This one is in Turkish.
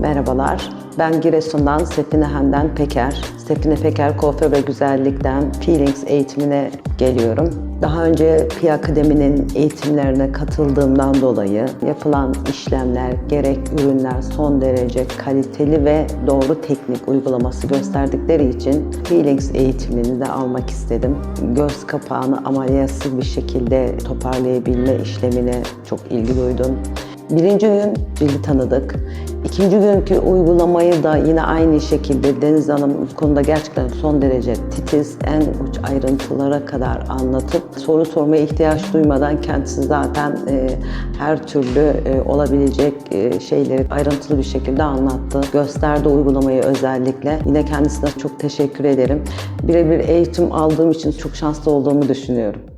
Merhabalar, ben Giresun'dan Sefine Henden Peker. Sefine Peker Kuaför ve Güzellik'ten Feelings eğitimine geliyorum. Daha önce Pi Akademi'nin eğitimlerine katıldığımdan dolayı yapılan işlemler, gerek ürünler son derece kaliteli ve doğru teknik uygulaması gösterdikleri için Feelings eğitimini de almak istedim. Göz kapağını ameliyatsız bir şekilde toparlayabilme işlemine çok ilgi duydum. Birinci gün cildi tanıdık. İkinci günkü uygulamayı da yine aynı şekilde Deniz Hanım konuda gerçekten son derece titiz, en uç ayrıntılara kadar anlatıp soru sormaya ihtiyaç duymadan kendisi zaten e, her türlü e, olabilecek e, şeyleri ayrıntılı bir şekilde anlattı. Gösterdi uygulamayı özellikle. Yine kendisine çok teşekkür ederim. Birebir eğitim aldığım için çok şanslı olduğumu düşünüyorum.